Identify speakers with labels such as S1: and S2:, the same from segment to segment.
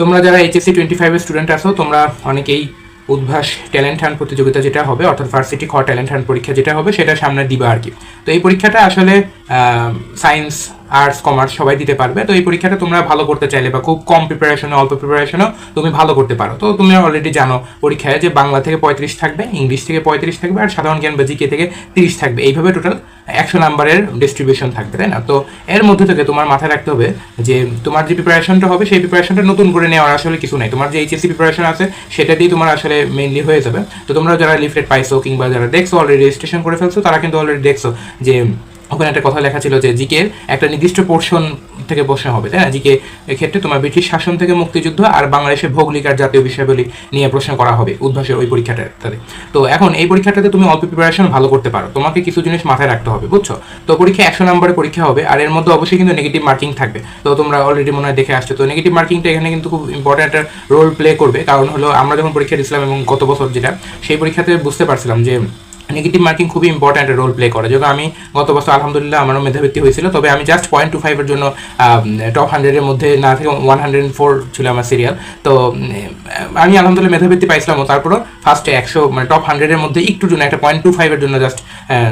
S1: তোমরা যারা HSC twenty ফাইভের স্টুডেন্ট আছো, তোমরা অনেকেই উদ্ভাস ট্যালেন্ট হান্ট প্রতিযোগিতা যেটা হবে, অর্থাৎ ভার্সিটি খ ট্যালেন্ট হান্ট পরীক্ষা যেটা হবে, সেটা সামনে দিবা আর কি। তো এই পরীক্ষাটা আসলে সায়েন্স আর্টস কমার্স সবাই দিতে পারবে। তো এই পরীক্ষাটা তোমরা ভালো করতে চাইলে বা খুব কম প্রিপারেশনে অল্প প্রিপারেশনও তুমি ভালো করতে পারো। তো তুমি অলরেডি জানো পরীক্ষায় যে বাংলা থেকে পঁয়ত্রিশ থাকবে, ইংলিশ থেকে পঁয়ত্রিশ থাকবে, আর সাধারণ জ্ঞান বা জিকে থেকে তিরিশ থাকবে। এইভাবে টোটাল একশো নাম্বারের ডিস্ট্রিবিউশন থাকবে, তাই না? তো এর মধ্যে থেকে তোমার মাথায় রাখতে হবে যে তোমার যে প্রিপারেশনটা হবে, সেই প্রিপারেশনটা নতুন করে নেওয়ার আসলে কিছু নাই। তোমার যে এইচএসসি প্রিপারেশন আছে, সেটা দিয়ে তোমার আসলে মেনলি হয়ে যাবে। তো তোমরা যারা লিফলেট পাইছো কিংবা যারা দেখছ অলরেডি রেজিস্ট্রেশন করে ফেলছো, তারা কিন্তু অলরেডি দেখছ যে ওখানে একটা কথা লেখা ছিল যে জিকে একটা নির্দিষ্ট পোর্শন থেকে প্রশ্ন হবে, তাই না? জিকে ক্ষেত্রে তোমার ব্রিটিশ শাসন থেকে মুক্তিযুদ্ধ আর বাংলাদেশের ভৌগোলিক আর জাতীয় বিষয়গুলি নিয়ে প্রশ্ন করা হবে উদ্ভাসের ওই পরীক্ষাটাতে। তো এখন এই পরীক্ষাটাতে তুমি অল্প প্রিপারেশন ভালো করতে পারো। তোমাকে কিছু জিনিস মাথায় রাখতে হবে, বুঝছ? তো পরীক্ষা একশো নম্বরের পরীক্ষা হবে আর এর মধ্যে অবশ্যই কিন্তু নেগেটিভ মার্কিং থাকবে। তো তোমরা অলরেডি মনে হয় দেখে আসছো। তো নেগেটিভ মার্কিংটা এখানে কিন্তু খুব ইম্পর্টেন্ট একটা রোল প্লে করবে। কারণ হলো আমরা যখন পরীক্ষা দিয়েছিলাম এবং গত বছর যেটা, সেই পরীক্ষাতে বুঝতে পারছিলাম যে নেগেটিভ মার্কিং খুবই ইম্পর্ট্যান্ট রোল প্লে করে। যখন আমি গত বছর আলহামদুলিল্লাহ আমারও মেধাবৃত্তি হয়েছিল, তবে আমি জাস্ট পয়েন্ট টু ফাইভের জন্য টপ হান্ড্রেডের মধ্যে না থেকে ওয়ান হান্ড্রেড ফোর ছিল আমার সিরিয়াল তো আমি আলহামদুলিল্লাহ মেধাবৃত্তি পাইছিলাম তারপরও ফার্স্টে একশো মানে টপ হান্ড্রেডের মধ্যে একটু জন্য, একটা পয়েন্ট টু ফাইভের জন্য জাস্ট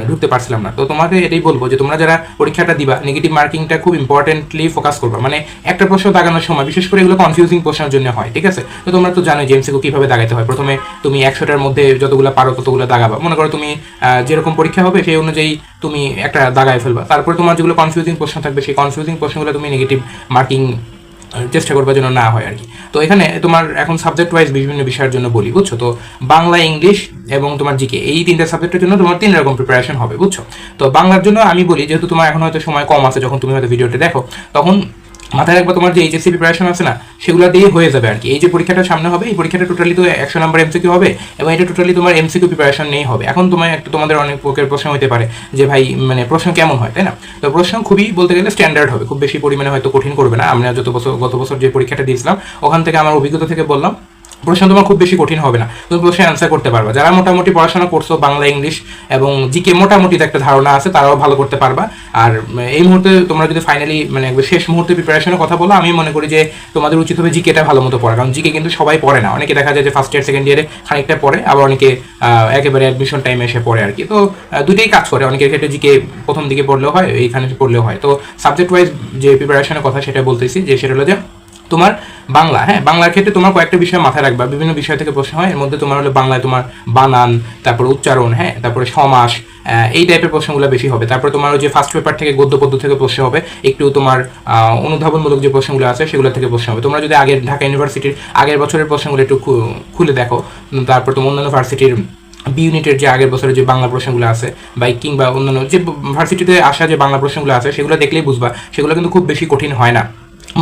S1: ঢুকতে পারছিলাম না। তো তোমাকে এটাই বলব যে তোমরা যারা পরীক্ষাটা দিবা নেগেটিভ মার্কিংটা খুব ইম্পর্টেন্টলি ফোকাস করবা। মানে একটা প্রশ্ন দাগানোর সময়, বিশেষ করে এগুলো কনফিউজিং প্রশ্নের জন্য হয়, ঠিক আছে? তো তোমরা তো জানো যে এমসিকিউ কীভাবে দাগাইতে হয়। প্রথমে তুমি একশোটার মধ্যে যতগুলো পারো ততগুলো দাগাবা। মনে করো তুমি যেরকম পরীক্ষা হবে সেই অনুযায়ী তুমি একটা দাগায় ফেলবা। তারপরে তোমার যেগুলো কনফিউজিং প্রশ্ন থাকবে, সেই কনফিউজিং প্রশ্নগুলো তুমি নেগেটিভ মার্কিং চেষ্টা করবার জন্য না হয় আর কি তো এখানে তোমার এখন সাবজেক্ট ওয়াইজ বিভিন্ন বিষয়ের জন্য বলি, বুঝছ? তো বাংলা, ইংলিশ এবং তোমার জিকে এই তিনটা সাবজেক্টের জন্য তোমার তিন রকম প্রিপারেশন হবে, বুঝছ? তো বাংলার জন্য আমি বলি, যেহেতু তোমার এখন হয়তো সময় কম আছে, যখন তুমি হয়তো ভিডিওটা দেখো, তখন মাথায় রাখব তোমার যে এইচএসসি প্রিপারেশন আছে না, সেগুলো দিয়ে হয়ে যাবে আর কি এই যে পরীক্ষাটা সামনে হবে, এই পরীক্ষাটা টোটালি তো একশো নাম্বার এমসিকিউ হবে এবং এটা টোটালি তোমার এমসিকিউ প্রিপারেশন নেই হবে। এখন তোমার একটা তোমাদের অনেক প্রকার প্রশ্ন হতে পারে যে ভাই মানে প্রশ্ন কেমন হয়, তাই না? তো প্রশ্ন খুবই বলতে গেলে স্ট্যান্ডার্ড হবে। খুব বেশি পরিমাণে হয়তো কঠিন করবে না। আমরা যত বছর, গত বছর যে পরীক্ষাটা দিয়েছিলাম, ওখান থেকে আমার অভিজ্ঞতা থেকে বললাম প্রশ্ন তোমার খুব বেশি কঠিন হবে না। তুমি প্রশ্নে অ্যান্সার করতে পারবা। যারা মোটামুটি পড়াশোনা করছ, বাংলা, ইংলিশ এবং জিকে মোটামুটি একটা ধারণা আছে, তারাও ভালো করতে পারবা। আর এই মুহূর্তে তোমরা যদি ফাইনালি মানে শেষ মুহূর্তে প্রিপারেশনের কথা বলো, আমি মনে করি যে তোমাদের উচিত হবে জিকেটা ভালো মতো পড়া। কারণ জিকে কিন্তু সবাই পড়ে না। অনেকে দেখা যায় যে ফার্স্ট ইয়ার সেকেন্ড ইয়ারে খানিকটা পড়ে, আবার অনেকে একেবারে অ্যাডমিশন টাইমে এসে পড়ে আর কি। তো দুটোই কাজ করে। অনেকের ক্ষেত্রে জিকে প্রথম দিকে পড়লেও হয়, এইখানে পড়লেও হয়। তো সাবজেক্ট ওয়াইজ যে প্রিপারেশনের কথা সেটা বলতেছি, যে সেটা হলো যে তোমার বাংলা হ্যাঁ? বাংলার ক্ষেত্রে তোমার কয়েকটা বিষয় মাথায় রাখবা। বিভিন্ন বিষয় থেকে প্রশ্ন হয়। এর মধ্যে তোমার হলো বাংলায় তোমার বানান, তারপরে উচ্চারণ হ্যাঁ? তারপরে সমাস এই টাইপের প্রশ্নগুলো বেশি হবে। তারপরে তোমার যে ফার্স্ট পেপার থেকে গদ্য পদ্য থেকে প্রশ্ন হবে। একটু তোমার অনুধাবনমূলক যে প্রশ্নগুলো আছে, সেগুলো থেকে প্রশ্ন হবে। তোমরা যদি আগের ঢাকা ইউনিভার্সিটির আগের বছরের প্রশ্নগুলো একটু খুলে দেখো তারপর তোমার অন্যান্য ভার্সিটির বি ইউনিটের যে আগের বছরের যে বাংলা প্রশ্নগুলো আছে, বা কিংবা অন্যান্য যে ভার্সিটিতে আসা যে বাংলা প্রশ্নগুলো আছে, সেগুলো দেখলেই বুঝবা। সেগুলো কিন্তু খুব বেশি কঠিন হয় না।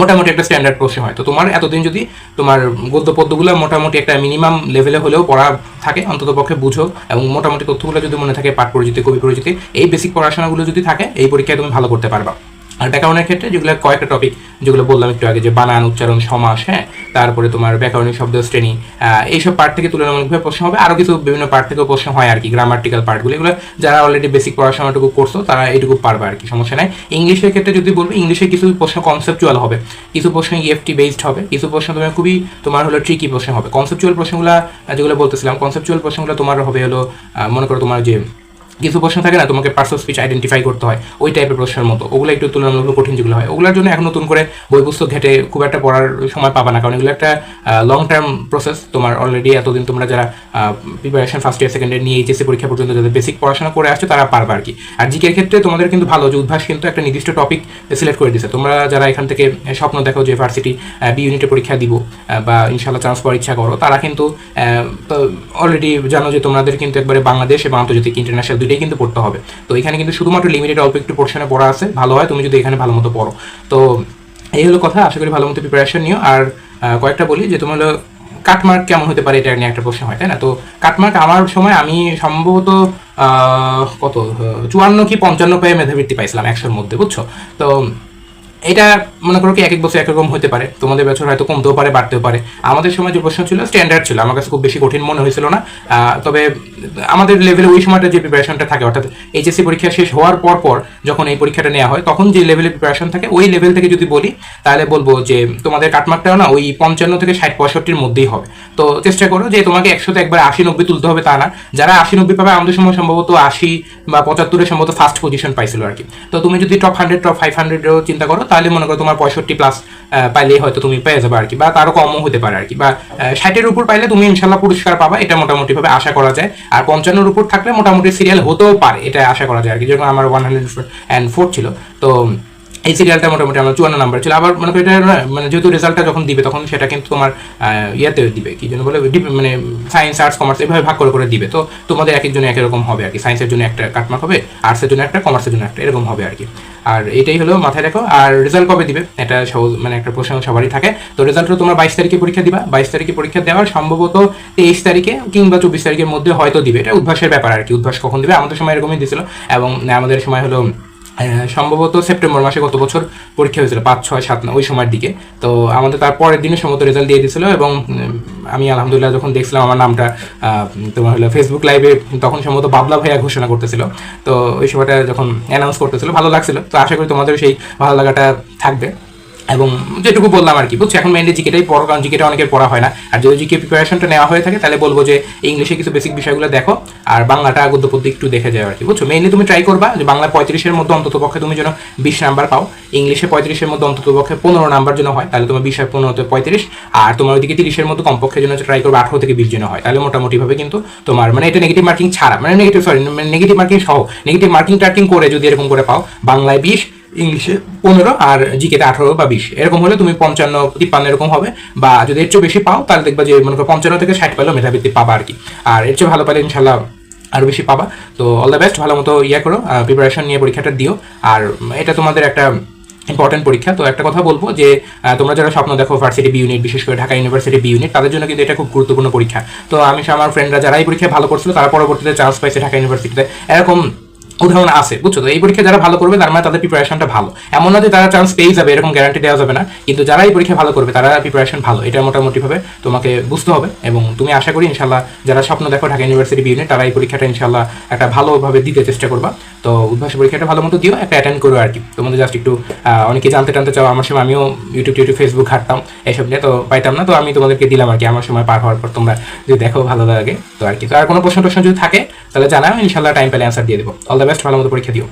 S1: মোটামুটি একটা স্ট্যান্ডার্ড প্রশ্ন হয়। তো তোমার এতদিন যদি তোমার গদ্য পদ্যগুলো মোটামুটি একটা মিনিমাম লেভেলে হলেও পড়া থাকে অন্তত পক্ষে বুঝো এবং মোটামুটি তথ্যগুলো যদি মনে থাকে, পাঠ পরিচিতি, কবি পরিচিতি, এই বেসিক পড়াশোনাগুলো যদি থাকে, এই পরীক্ষায় তুমি ভালো করতে পারবা। আর ব্যাকরণের ক্ষেত্রে যেগুলো কয়েকটা টপিক যেগুলো বললাম একটু আগে, যে বানান, উচ্চারণ, সমাস হ্যাঁ? তারপরে তোমার ব্যাকরণিক শব্দ, শ্রেণি এইসব পার্ট থেকে তুলনামূলকভাবে প্রশ্ন হবে। আরও কিছু বিভিন্ন পার্ট থেকেও প্রশ্ন হয় আর কি গ্রামার্টিক্যাল পার্টগুলো এগুলো যারা অলরেডি বেসিক পড়াশোনাটুকু করছ, তারা এইটুকু পারবে আর কি, সমস্যা নাই। ইংলিশের ক্ষেত্রে যদি বলব, ইংলিশে কিছু প্রশ্ন কনসেপচুয়াল হবে। কিছু প্রশ্ন ইএফটি বেসড হবে। কিছু প্রশ্ন তোমার খুবই, তোমার হলো ট্রিকি প্রশ্ন হবে। কনসেপচুয়াল প্রশ্নগুলো, যেগুলো বলতেছিলাম কনসেপচুয়াল প্রশ্নগুলো তোমার হবে হলো মনে করো তোমার যে কিছু প্রশ্ন থাকে না, তোমাকে পার্সোনাল স্পিচ আইডেন্টিফাই করতে হয়, ওই টাইপের প্রশ্নের মতো। ওগুলো একটু তুলনামূলক কঠিন যেগুলো হয়। ওগুলোর জন্য এখন নতুন করে বই পুস্তক ঘেটে খুব একটা পড়ার সময় পাবা না, কারণ এগুলো একটা লং টার্ম প্রসেস তোমার অলরেডি এতদিন তোমরা যারা preparation first year second year নিয়ে এইচএসসি পরীক্ষা পর্যন্ত যাদের বেসিক পড়াশোনা করে আসছে, তারা পারবে আর কি আর জিকের ক্ষেত্রে তোমাদের কিন্তু ভালো, যে উদ্ভাস কিন্তু একটা নির্দিষ্ট টপিক সিলেক্ট করে দিচ্ছে তোমরা যারা এখান থেকে স্বপ্ন দেখো যে ভার্সিটি বি ইউনিটে পরীক্ষা দিব বা ইনশাল্লাহ চান্স পাওয়ার ইচ্ছা করো, তারা কিন্তু অলরেডি জানো যে তোমাদের কিন্তু একবারে বাংলাদেশ এবং আন্তর্জাতিক ইন্টারন্যাশনাল দুইটাই কিন্তু পড়তে হবে। তো এখানে কিন্তু শুধুমাত্র লিমিটেড অল্প একটু পোর্শনে পড়া আছে। ভালো হয়, তুমি যদি এখানে ভালো মতো পড়ো। তো এই হলো কথা, আশা করি ভালো মতো প্রিপারেশন নিও। আর কয়েকটা বলি যে তোমার কাটমার্ক কেমন হতে পারে এটা নিয়ে একটা প্রশ্ন হয়, তাই না? তো কাটমার্ক আমার সময় আমি সম্ভবত কত? চুয়ান্ন কি পঞ্চান্ন পেয়ে মেধাবৃত্তি পাইছিলাম একশোর মধ্যে, বুঝছ? তো এটা মনে করো কি, এক এক বছর একরকম হতে পারে। তোমাদের বছর হয়তো কমতেও পারে, বাড়তেও পারে। আমাদের সময় যে প্রশ্ন ছিল স্ট্যান্ডার্ড ছিল। আমার কাছে খুব বেশি কঠিন মনে হয়েছিল না। তবে আমাদের লেভেলে ওই সময়টা যে প্রিপারেশনটা থাকে, অর্থাৎ এইচএসসি পরীক্ষা শেষ হওয়ার পর পর যখন এই পরীক্ষাটা নেওয়া হয়, তখন যে লেভেলে প্রিপারেশন থাকে, ওই লেভেল থেকে যদি বলি, তাহলে বলব যে তোমাদের কাটমার্কটাও না ওই পঞ্চান্ন থেকে ষাট পঁয়ষট্টির মধ্যেই হবে। তো চেষ্টা করো যে তোমাকে একশোতে একবার আশি নব্বই তুলতে হবে তা না। যারা আশি নব্বই পাবে, আমাদের সময় সম্ভবত আশি বা পঁচাত্তরে সম্ভবত ফার্স্ট পজিশন পাইছিল আর কি। তো তুমি যদি টপ হান্ড্রেড টপ ফাইভ হান্ড্রেডেরও চিন্তা করো তাহলে মনে করো তোমার পঁয়ষট্টি প্লাস পাইলেই হয়তো তুমি পেয়ে যাবে আর কি, বা তারও কমও হতে পারে আর কি, বা ষাটের উপর পাইলে তুমি ইনশাল্লাহ পুরস্কার পাবা, এটা মোটামুটি ভাবে আশা করা যায়। আর পঞ্চান্নর উপর থাকলে মোটামুটি সিরিয়াল হতেও পারে, এটা আশা করা যায় আর কি, যেরকম আমার ওয়ান হান্ড্রেড অ্যান্ড ফোর ছিল। তো, এই সিরিয়ালটা মোটামুটি আমার চুয়ান্ন নাম্বার ছিল। আবার মনে করি এটা মানে যেহেতু রেজাল্টটা যখন দিবে, তখন সেটা কিন্তু তোমার ইয়েতে দিবে, কি জন্য বলে মানে সায়েন্স আর্টস কমার্স এভাবে ভাগ করে করে দিবে। তো তোমাদের এক একজনে এক রকম হবে আর কি সায়েন্সের জন্য একটা কাটমার্ক হবে আর্টসের জন্য একটা কমার্সের জন্য একটা, এরকম হবে আর কি। আর এটাই হলো মাথায় রাখো। আর রেজাল্ট কবে দিবে? এটা সহজ মানে একটা প্রশ্ন সবারই থাকে। তো রেজাল্টটা তোমরা বাইশ তারিখে পরীক্ষা দিবা। বাইশ তারিখে পরীক্ষা দেওয়ার সম্ভবত তেইশ তারিখে কিংবা চব্বিশ তারিখের মধ্যে হয়তো দিবে। এটা উদ্ভাসের ব্যাপার আর কি। উদ্ভাস কখন দিবে? আমাদের সময় এরকমই দিয়েছিল এবং আমাদের সময় হলো সম্ভবত সেপ্টেম্বর মাসে গত বছর পরীক্ষা হয়েছিল পাঁচ, ছয়, সাত না ওই সময়ের দিকে। তো আমাদের তার পরের দিনে সম্ভবত রেজাল্ট দিয়ে দিয়েছিল এবং আমি আলহামদুলিল্লাহ যখন দেখছিলাম আমার নামটা তোমার হলো ফেসবুক লাইভে তখন সম্ভবত বাবলা ভাইয়া ঘোষণা করতেছিল। তো ওই সময়টা যখন অ্যানাউন্স করতেছিল, ভালো লাগছিল। তো আশা করি তোমাদের সেই ভালো লাগাটা থাকবে। এবং যেটুকু বললাম আর কি, বুঝছ? এখন মেনলি জিকেটাই পড়ো, কারণ জিকেটা অনেকের পড়া হয় না। আর যদি জিকে প্রিপারেশনটা নেওয়া হয়ে থাকে, তাহলে বলব যে ইংলিশে কিছু বেসিক বিষয়গুলো দেখো, আর বাংলাটা গদ্য পদ্য একটু দেখে যাও আর কি, বুঝছ? মেনলি তুমি ট্রাই করবা যে বাংলা পঁয়ত্রিশের মধ্যে অন্তত পক্ষে তুমি যেন বিশ নাম্বার পাও। ইংলিশে পঁয়ত্রিশের মধ্যে অন্তত পক্ষে পনেরো নাম্বার যেন হয়, তাহলে তোমার বিশ আর পনেরোতে পঁয়ত্রিশ। আর তোমার ওইদিকে তিরিশের মধ্যে কমপক্ষে যেন ট্রাই করবে আঠারো থেকে বিশ যেন হয়, তাহলে মোটামুটিভাবে কিন্তু তোমার মানে এটা নেগেটিভ মার্কিং ছাড়া মানে নেগেটিভ সরি নেগেটিভ মার্কিং সহ নেগেটিভ মার্কিং টার্কিং করে যদি এরকম করে পাও, বাংলায় বিশ ইংলিশে পনেরো আর জিকেতে আঠারো বা বিশ। এরকম হলে তুমি পঞ্চান্ন, তিপ্পান্ন এরকম হবে। বা যদি এর চেয়ে বেশি পাও, তাহলে দেখবা যে মনে করো পঞ্চান্ন থেকে ষাট পেলেও মেধাবৃত্তি পাবা আর কি। আর এর চেয়ে ভালো পেলে ইনশাল্লাহ আরও বেশি পাবা। তো অল দ্য বেস্ট ভালো মতো ইয়ে করো প্রিপারেশন নিয়ে পরীক্ষাটা দিও। আর এটা তোমাদের একটা ইম্পর্টেন্ট পরীক্ষা। তো একটা কথা বলব যে তোমরা যারা স্বপ্ন দেখো ভার্সিটি বি ইউনিট বিশেষ করে ঢাকা ইউনিভার্সিটি বি ইউনিট তাদের জন্য কিন্তু এটা খুব গুরুত্বপূর্ণ পরীক্ষা। তো আমি আমার ফ্রেন্ডরা যারা এই পরীক্ষায় ভালো করছিল, তারা পরবর্তীতে চান্স পাইছে ঢাকা ইউনিভার্সিটিতে এরকম উদাহরণ আছে, বুঝছ? তো এই পরীক্ষা যারা ভালো করবে, তার মানে তাদের প্রিপারেশনটা ভালো। এমন না যে তারা চান্স পেয়ে যাবে, এরকম গ্যারান্টি দেওয়া যাবে না। কিন্তু যারা এই পরীক্ষা ভালো করবে, তারা প্রিপারেশন ভালো। এটা মোটামুটি ভাবে তোমাকে বুঝতে হবে এবং তুমি আশা করি ইনশাল্লাহ যারা স্বপ্ন দেখো ঢাকা ইউনিভার্সিটি বি ইউনিট তারা এই পরীক্ষাটা ইনশাল্লাহ একটা ভালোভাবে দিতে চেষ্টা করবা। তো উদ্ভাস পরীক্ষাটা ভালো মতো দিও, একটা অ্যাটেন্ড করো আর কি তোমাদের জাস্ট একটু অনেকে জানতে টানতে চাও, আমার সময় আমিও ইউটিউব টিউটিউব ফেসবুক ঘাটতাম এইসব নিয়ে তো পাইতাম না, তো আমি তোমাদেরকে দিলাম আর কি আমার সময় পার হওয়ার পর তোমরা যদি দেখো, ভালো লাগে, তো আর কি তো আর কোনো প্রশ্ন টশ্ন যদি থাকে তাহলে জানাও, ইনশাল্লাহ টাইম পেলে অ্যান্সার দিয়ে দেবো। অল দ্য বেস্ট ভালো মতো পরীক্ষা দিও।